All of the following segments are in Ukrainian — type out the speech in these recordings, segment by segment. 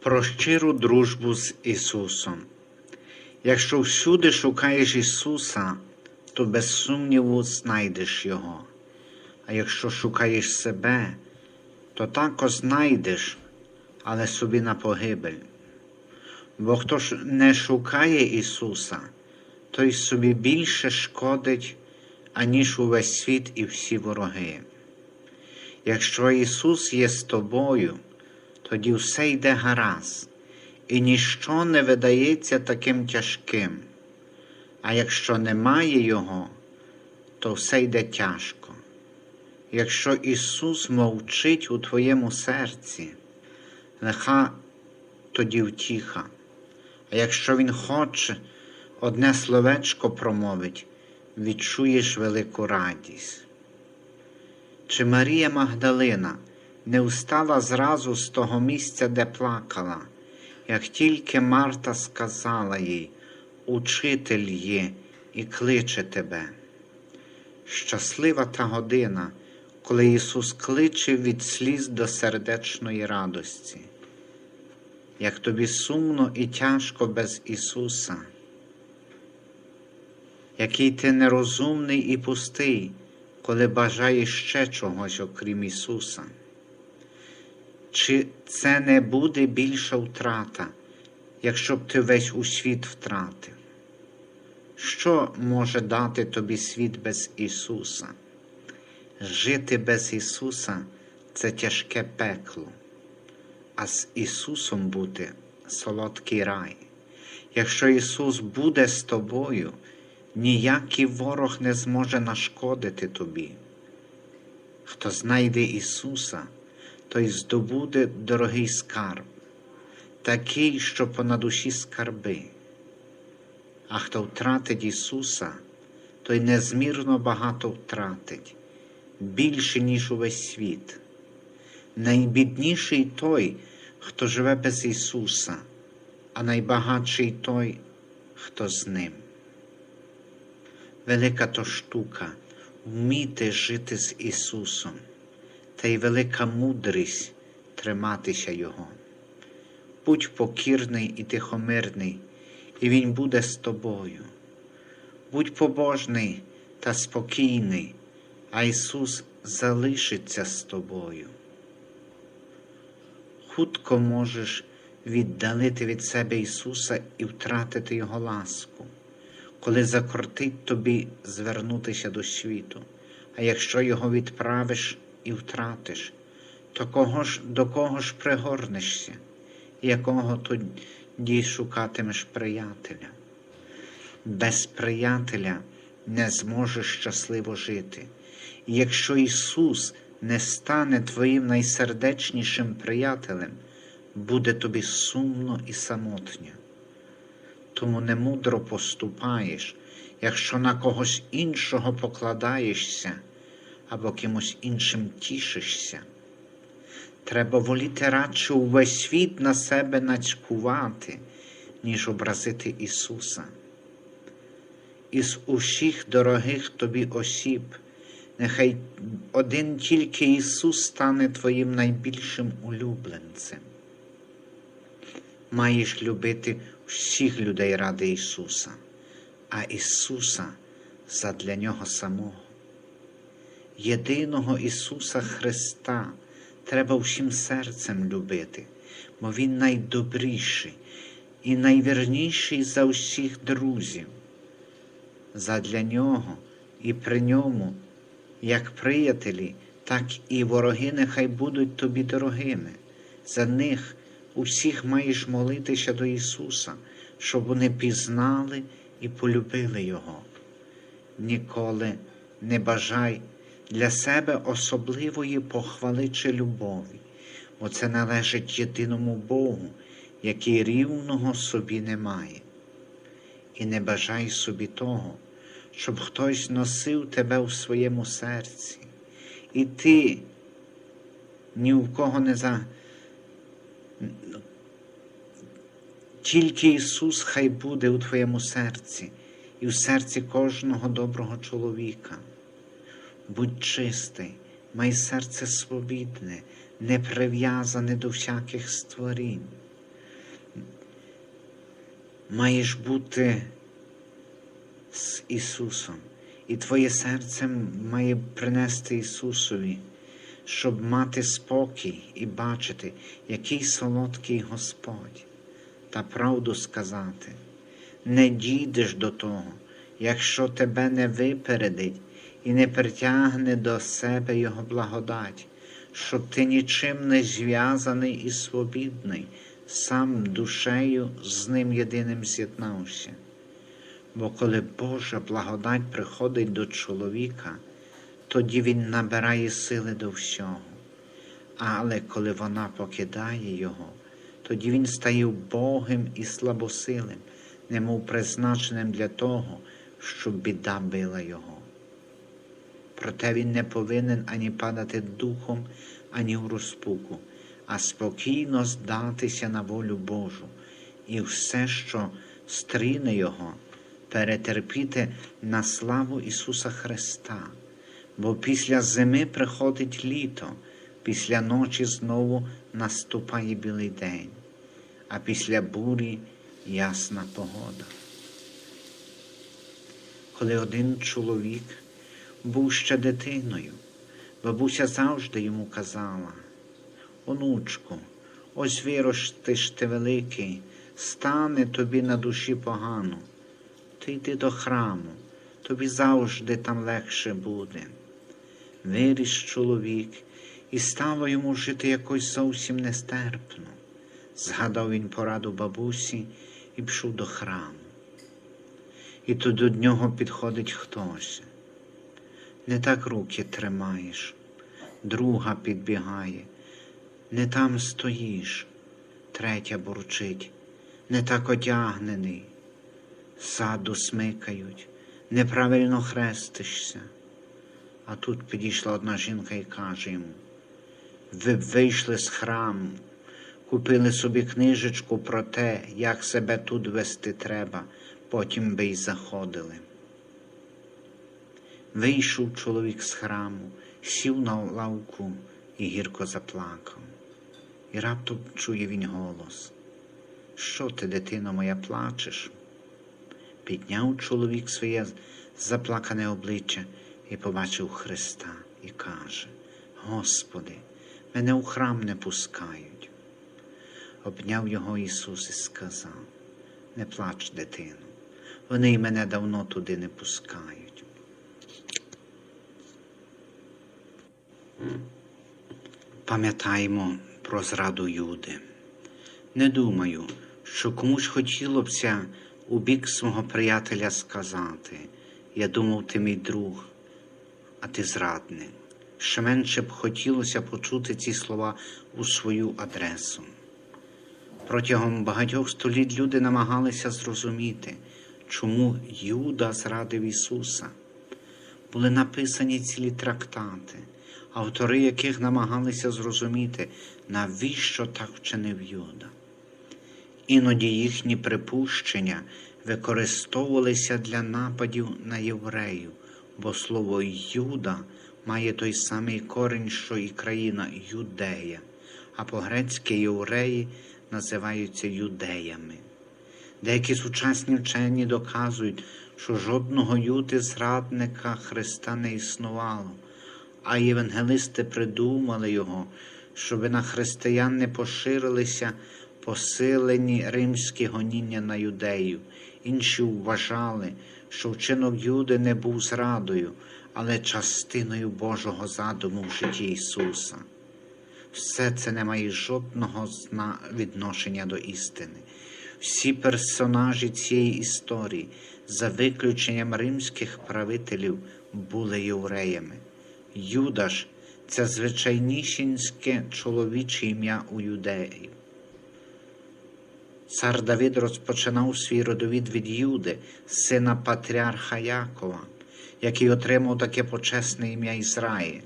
про щиру дружбу з Ісусом. Якщо всюди шукаєш Ісуса, то без сумніву знайдеш Його. А якщо шукаєш себе, то також знайдеш, але собі на погибель. Бо хто не шукає Ісуса, той собі більше шкодить, аніж увесь світ і всі вороги. Якщо Ісус є з тобою, тоді все йде гаразд, і ніщо не видається таким тяжким. А якщо немає Його, то все йде тяжко. Якщо Ісус мовчить у твоєму серці, лиха тоді втіха. А якщо Він хоче одне словечко промовить, відчуєш велику радість. Чи Марія Магдалина не устала зразу з того місця, де плакала, як тільки Марта сказала їй, Учитель є і кличе тебе. Щаслива та година, коли Ісус кличе від сліз до сердечної радості. Як тобі сумно і тяжко без Ісуса, який ти нерозумний і пустий, коли бажаєш ще чогось, окрім Ісуса. Чи це не буде більша втрата, якщо б ти весь у світ втратив? Що може дати тобі світ без Ісуса? Жити без Ісуса це тяжке пекло, а з Ісусом бути солодкий рай. Якщо Ісус буде з тобою, ніякий ворог не зможе нашкодити тобі. Хто знайде Ісуса, той здобуде дорогий скарб, такий, що понад усі скарби. А хто втратить Ісуса, той незмірно багато втратить, більше, ніж увесь світ. Найбідніший той, хто живе без Ісуса, а найбагатший той, хто з Ним. Велика то штука вміти жити з Ісусом, та й велика мудрість триматися Його. Будь покірний і тихомирний, і Він буде з тобою. Будь побожний та спокійний, а Ісус залишиться з тобою. Хутко можеш віддалити від себе Ісуса і втратити Його ласку, коли закортить тобі звернутися до світу, а якщо Його відправиш і втратиш, то кого ж, до кого ж пригорнешся, якого тоді шукатимеш приятеля? Без приятеля не зможеш щасливо жити. І якщо Ісус не стане твоїм найсердечнішим приятелем, буде тобі сумно і самотньо. Тому немудро поступаєш, якщо на когось іншого покладаєшся або кимось іншим тішишся. Треба воліти радше увесь світ на себе нацькувати, ніж образити Ісуса. Із усіх дорогих тобі осіб, нехай один тільки Ісус стане твоїм найбільшим улюбленцем. Маєш любити всіх людей ради Ісуса, а Ісуса задля Нього самого. Єдиного Ісуса Христа треба всім серцем любити, бо Він найдобріший і найвірніший за всіх друзів. Задля Нього і при ньому, як приятелі, так і вороги нехай будуть тобі дорогими. За них усіх маєш молитися до Ісуса, щоб вони пізнали і полюбили Його. Ніколи не бажай для себе особливої похвали чи любові, бо це належить єдиному Богу, який рівного собі не має. І не бажай собі того, щоб хтось носив тебе у своєму серці, і ти ні в кого не за. Тільки Ісус хай буде у твоєму серці і в серці кожного доброго чоловіка. Будь чистий, май серце свобідне, не прив'язане до всяких створінь. маєш бути з Ісусом, і твоє серце має принести Ісусові, щоб мати спокій і бачити, який солодкий Господь, та правду сказати. Не дійдеш до того, якщо тебе не випередить і не притягне до себе Його благодать, щоб ти нічим не зв'язаний і свобідний, сам душею з ним єдиним з'єднався. Бо коли Божа благодать приходить до чоловіка, тоді він набирає сили до всього. Але коли вона покидає його, тоді він стає Богим і слабосилим, немов призначеним для того, щоб біда била його. Проте він не повинен ані падати духом, ані в розпуку, а спокійно здатися на волю Божу і все, що стріне його, перетерпіти на славу Ісуса Христа. Бо після зими приходить літо, після ночі знову наступає білий день, а після бурі ясна погода. Коли один чоловік був ще дитиною, бабуся завжди йому казала, онучку, ось виростеш ти великий, стане тобі на душі погано. Ти йди до храму, тобі завжди там легше буде. Виріс чоловік і стало йому жити якось зовсім нестерпно. Згадав він пораду бабусі і пішов до храму. І тут до нього підходить хтось. Не так руки тримаєш, друга підбігає, не там стоїш, третя бурчить, не так одягнений, саду смикають, неправильно хрестишся. А тут підійшла одна жінка і каже йому, ви б вийшли з храму, купили собі книжечку про те, як себе тут вести треба, потім би й заходили. Вийшов чоловік з храму, сів на лавку і гірко заплакав. І раптом чує він голос. Що ти, дитино моя, плачеш? Підняв чоловік своє заплакане обличчя і побачив Христа і каже: Господи, мене у храм не пускають. Обняв його Ісус і сказав: Не плач, дитино, вони й мене давно туди не пускають. Пам'ятаємо про зраду Юди. Не думаю, що комусь хотілося у бік свого приятеля сказати, я думав, ти мій друг, а ти зрадник. Ще менше б хотілося почути ці слова у свою адресу. Протягом багатьох століть люди намагалися зрозуміти, чому Юда зрадив Ісуса. Були написані цілі трактати, автори яких намагалися зрозуміти, навіщо так вчинив Юда. Іноді їхні припущення використовувалися для нападів на євреїв, бо слово Юда має той самий корінь, що і країна Юдея, а по-грецьки євреї називаються юдеями. Деякі сучасні вчені доказують, що жодного юди зрадника Христа не існувало, а євангелисти придумали його, щоб на християн не поширилися посилені римські гоніння на юдеїв. Інші вважали, що вчинок Юди не був зрадою, але частиною Божого задуму в житті Ісуса. Все це не має жодного відношення до істини. Всі персонажі цієї історії, за виключенням римських правителів, були євреями. Юдаш це звичайнішінське чоловіче ім'я у юдеїв. Цар Давид розпочинав свій родовід від Юди, сина патріарха Якова, який отримав таке почесне ім'я Ізраїль.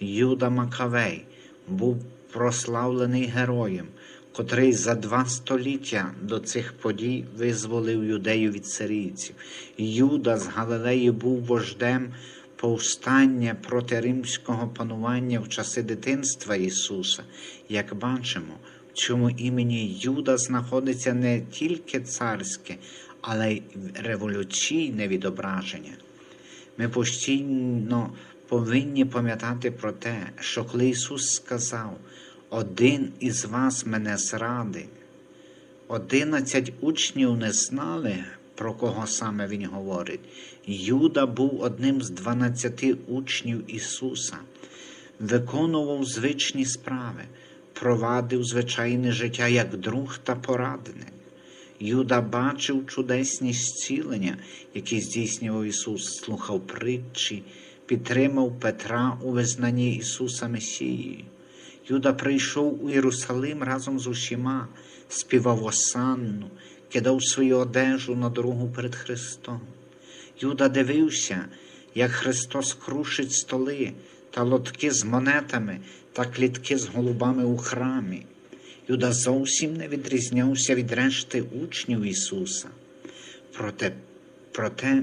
Юда Макавей був прославлений героєм, котрий за два століття до цих подій визволив юдею від сирійців. Юда з Галилеї був вождем повстання проти римського панування в часи дитинства Ісуса. Як бачимо, в цьому імені Юда знаходиться не тільки царське, але й революційне відображення. Ми постійно повинні пам'ятати про те, що коли Ісус сказав, один із вас мене зрадив, одинадцять учнів не знали, про кого саме Він говорить. Юда був одним з дванадцяти учнів Ісуса, виконував звичні справи, провадив звичайне життя як друг та порадник. Юда бачив чудесні зцілення, які здійснював Ісус, слухав притчі, підтримав Петра у визнанні Ісуса Месією. Юда прийшов у Єрусалим разом з усіма, співав осанну, кидав свою одежу на дорогу перед Христом. Юда дивився, як Христос крушить столи та лотки з монетами та клітки з голубами у храмі. Юда зовсім не відрізнявся від решти учнів Ісуса. Проте, проте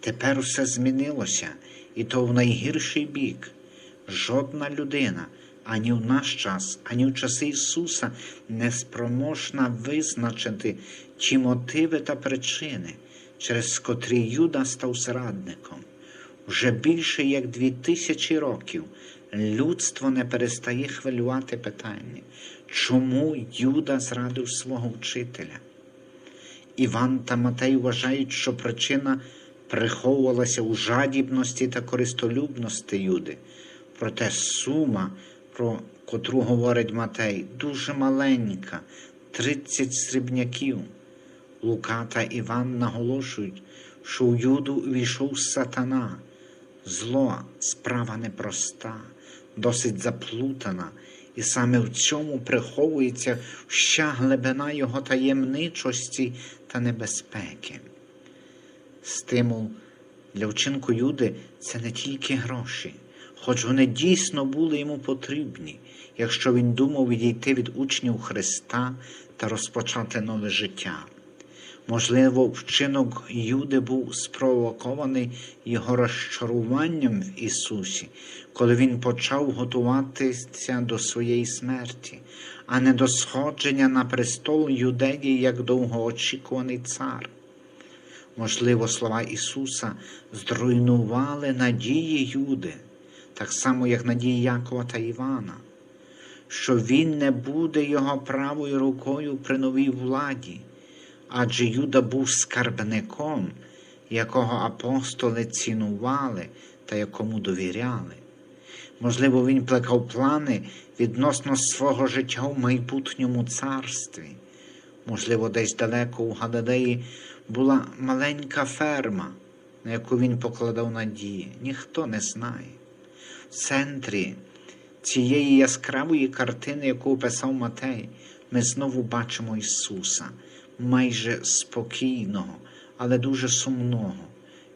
тепер все змінилося, і то в найгірший бік. Жодна людина ані в наш час, ані в часи Ісуса не спроможна визначити ті мотиви та причини, через котрі Юда став зрадником. Вже більше як дві тисячі років людство не перестає хвилювати питання, чому Юда зрадив свого вчителя. Іван та Матей вважають, що причина приховувалася у жадібності та користолюбності Юди. Проте сума, про котру говорить Матей, дуже маленька 30 срібняків. Лука та Іван наголошують, що у Юду увійшов сатана. Зло справа непроста, досить заплутана, і саме в цьому приховується вся глибина його таємничості та небезпеки. Стимул для вчинку Юди це не тільки гроші, хоч вони дійсно були йому потрібні, якщо він думав відійти від учнів Христа та розпочати нове життя. Можливо, вчинок Юди був спровокований його розчаруванням в Ісусі, коли Він почав готуватися до своєї смерті, а не до сходження на престол юдеї як довгоочікуваний цар. Можливо, слова Ісуса зруйнували надії Юди, так само, як надії Якова та Івана, що Він не буде його правою рукою при новій владі адже Юда був скарбником, якого апостоли цінували та якому довіряли. Можливо, він плекав плани відносно свого життя в майбутньому царстві. Можливо, десь далеко у Галилеї була маленька ферма, на яку він покладав надії. Ніхто не знає. Центрі цієї яскравої картини, яку описав Матей, ми знову бачимо Ісуса майже спокійного, але дуже сумного.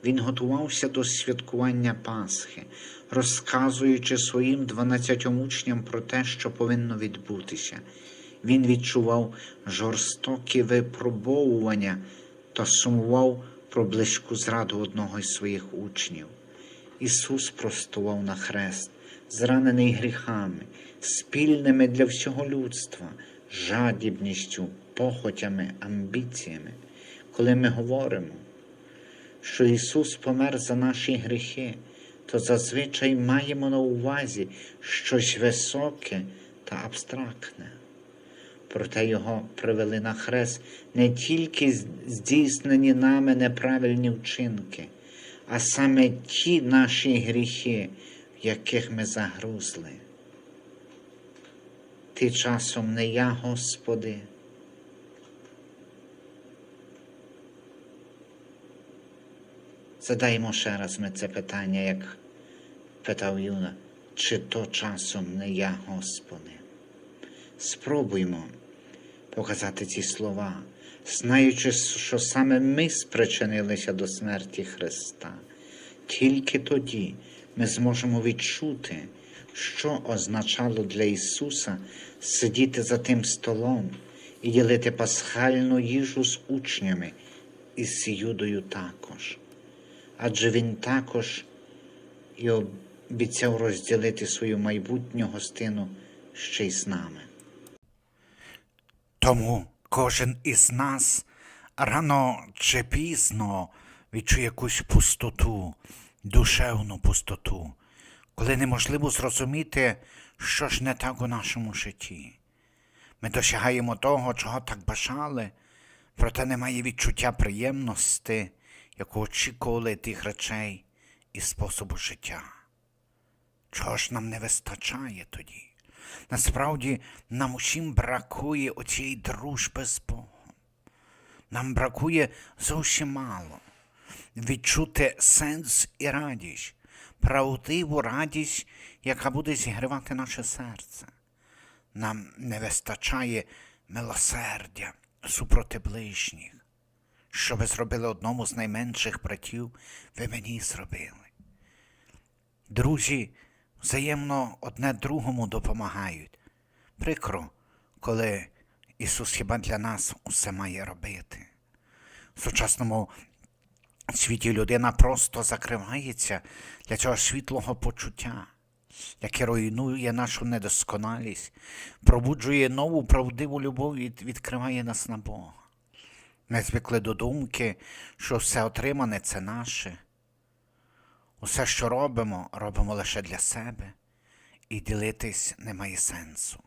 Він готувався до святкування Пасхи, розказуючи своїм дванадцятьом учням про те, що повинно відбутися. Він відчував жорстокі випробовування та сумував про близьку зраду одного із своїх учнів. Ісус простував на хрест, зранений гріхами, спільними для всього людства, жадібністю, похотями, амбіціями, коли ми говоримо, що Ісус помер за наші гріхи, то зазвичай маємо на увазі щось високе та абстрактне. Проте Його привели на хрест не тільки здійснені нами неправильні вчинки, а саме ті наші гріхи, в яких ми загрузли. Ти часом не я, Господи. Задаємо ще раз ми це питання, як питав Юна, чи то часом не я, Господи. Спробуймо показати ці слова, знаючи, що саме ми спричинилися до смерті Христа. Тільки тоді ми зможемо відчути, що означало для Ісуса сидіти за тим столом і ділити пасхальну їжу з учнями і з Юдою також адже він також і обіцяв розділити свою майбутню гостину ще й з нами. Тому кожен із нас рано чи пізно відчує якусь пустоту, душевну пустоту, коли неможливо зрозуміти, що ж не так у нашому житті. Ми досягаємо того, чого так бажали, проте немає відчуття приємності, яку очікували тих речей і способу життя. Чого ж нам не вистачає тоді? Насправді нам усім бракує оцієї дружби з Богом. Нам бракує зовсім мало відчути сенс і радість, правдиву радість, яка буде зігрівати наше серце. Нам не вистачає милосердя супроти ближніх. Що ви зробили одному з найменших братів, ви мені зробили. Друзі взаємно одне другому допомагають. Прикро, коли Ісус хіба для нас усе має робити. В сучасному світі людина просто закривається для цього світлого почуття, яке руйнує нашу недосконалість, пробуджує нову правдиву любов і відкриває нас на Бога. Ми звикли до думки, що все отримане це наше. Усе, що робимо, робимо лише для себе, і ділитись немає сенсу.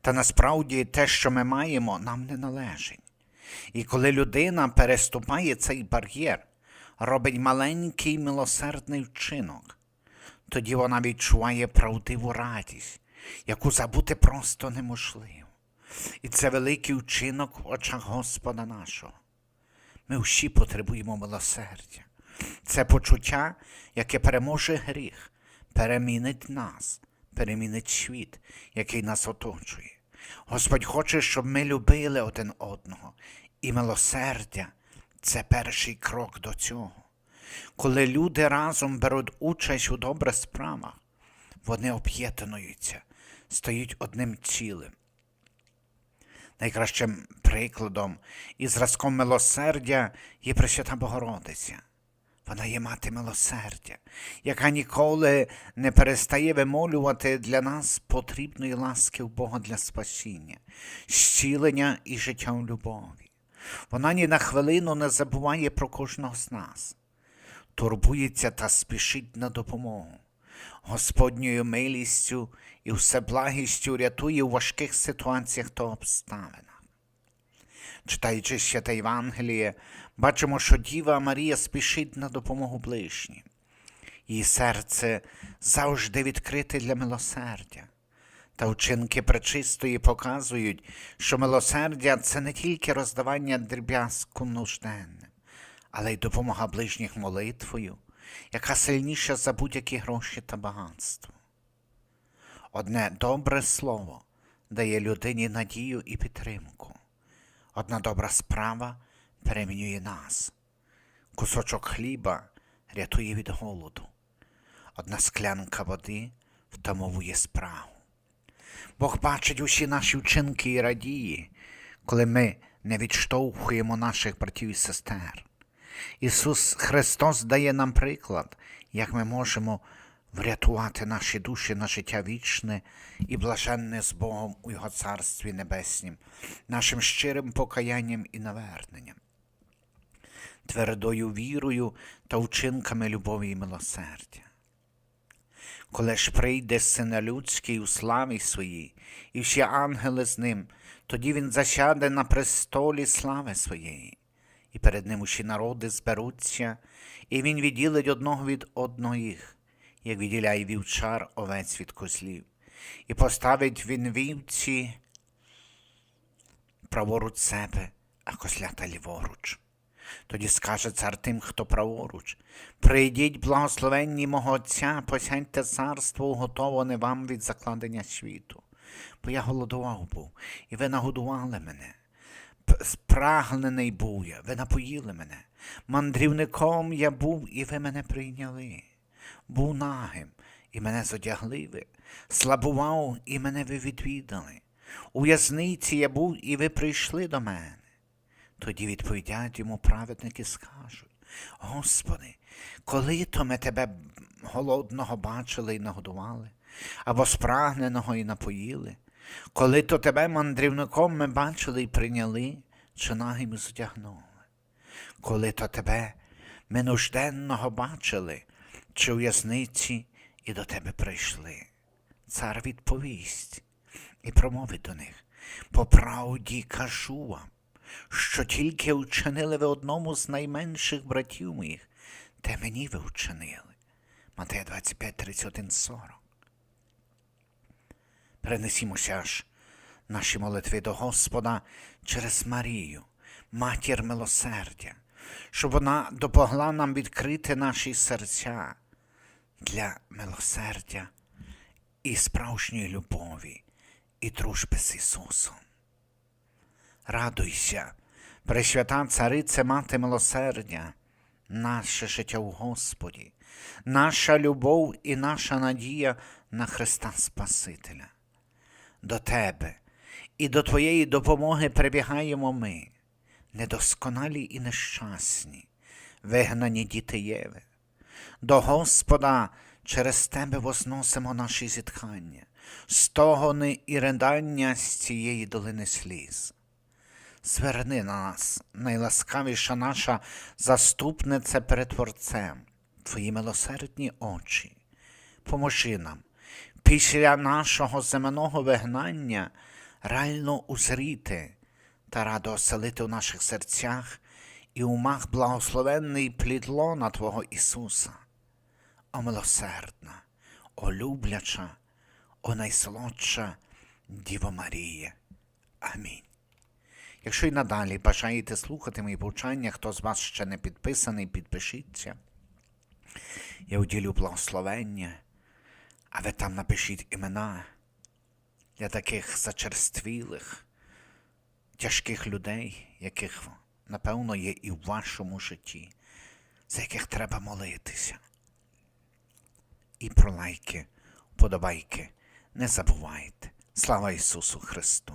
Та насправді те, що ми маємо, нам не належить. І коли людина переступає цей бар'єр, робить маленький милосердний вчинок, тоді вона відчуває правдиву радість, яку забути просто неможливо. І це великий вчинок в очах Господа нашого. Ми всі потребуємо милосердя. Це почуття, яке переможе гріх, перемінить нас, перемінить світ, який нас оточує. Господь хоче, щоб ми любили один одного, і милосердя це перший крок до цього. Коли люди разом беруть участь у добрих справах, вони об'єднуються, стають одним цілим. Найкращим прикладом і зразком милосердя є Пресвята Богородиця. Вона є мати милосердя, яка ніколи не перестає вимолювати для нас потрібної ласки в Бога для спасіння, зцілення і життя в любові. Вона ні на хвилину не забуває про кожного з нас, турбується та спішить на допомогу. Господньою милістю і всеблагістю рятує у важких ситуаціях та обставинах. Читаючи святе Євангеліє, бачимо, що Діва Марія спішить на допомогу ближнім. Її серце завжди відкрите для милосердя. Та вчинки пречистої показують, що милосердя це не тільки роздавання дріб'язку нужденним, але й допомога ближніх молитвою, яка сильніша за будь-які гроші та багатство. Одне добре слово дає людині надію і підтримку. Одна добра справа перемінює нас. Кусочок хліба рятує від голоду. Одна склянка води втамовує спрагу. Бог бачить усі наші вчинки і радіє, коли ми не відштовхуємо наших братів і сестер. Ісус Христос дає нам приклад, як ми можемо врятувати наші душі на життя вічне і блаженне з Богом у Його Царстві Небеснім, нашим щирим покаянням і наверненням, твердою вірою та вчинками любові і милосердя. Коли ж прийде Сина Людський у славі своїй, і всі ангели з ним, тоді він засяде на престолі слави своєї, і перед ним усі народи зберуться, і він відділить одного від одноїх, як відділяє вівчар овець від козлів, і поставить він вівці праворуч себе, а кослята ліворуч. Тоді скаже цар тим, хто праворуч, прийдіть, благословенні мого Отця, посяньте царство, уготоване вам від закладення світу. Бо я голодував був, і ви нагодували мене. Спрагнений був я, ви напоїли мене. Мандрівником я був, і ви мене прийняли. Був нагим, і мене зодягли ви. Слабував, і мене ви відвідали. У в'язниці я був, і ви прийшли до мене. Тоді відповідять йому праведники скажуть: Господи, коли то ми тебе голодного бачили і нагодували, або спрагненого і напоїли, Коли то тебе мандрівником ми бачили і прийняли, чи нагим зодягнули? Коли то тебе ми нужденного бачили, чи в в'язниці і до тебе прийшли? Цар відповість і промовить до них. По правді кажу вам, що тільки вчинили ви одному з найменших братів моїх, те мені ви вчинили. Матея 25, 31, 40. Перенесімося ж наші молитви до Господа через Марію, матір милосердя, щоб вона допомогла нам відкрити наші серця для милосердя і справжньої любові і дружби з Ісусом. Радуйся, Пресвята Царице Мати милосердя, наше життя у Господі, наша любов і наша надія на Христа Спасителя. До Тебе і до Твоєї допомоги прибігаємо ми, недосконалі і нещасні, вигнані діти Єви. До Господа через Тебе возносимо наші зітхання, стогони і ридання з цієї долини сліз. Зверни на нас, найласкавіша наша заступниця перед Творцем, Твої милосердні очі. Поможи нам після нашого земного вигнання реально узріти та радо оселити у наших серцях і умах благословенний плід лона Твого Ісуса. О милосердна, о любляча, о найсолодша Діво Марія. Амінь. Якщо й надалі бажаєте слухати мої повчання, хто з вас ще не підписаний, підпишіться. Я уділю благословення, а ви там напишіть імена для таких зачерствілих, тяжких людей, яких, напевно, є і в вашому житті, за яких треба молитися. І про лайки, вподобайки не забувайте. Слава Ісусу Христу!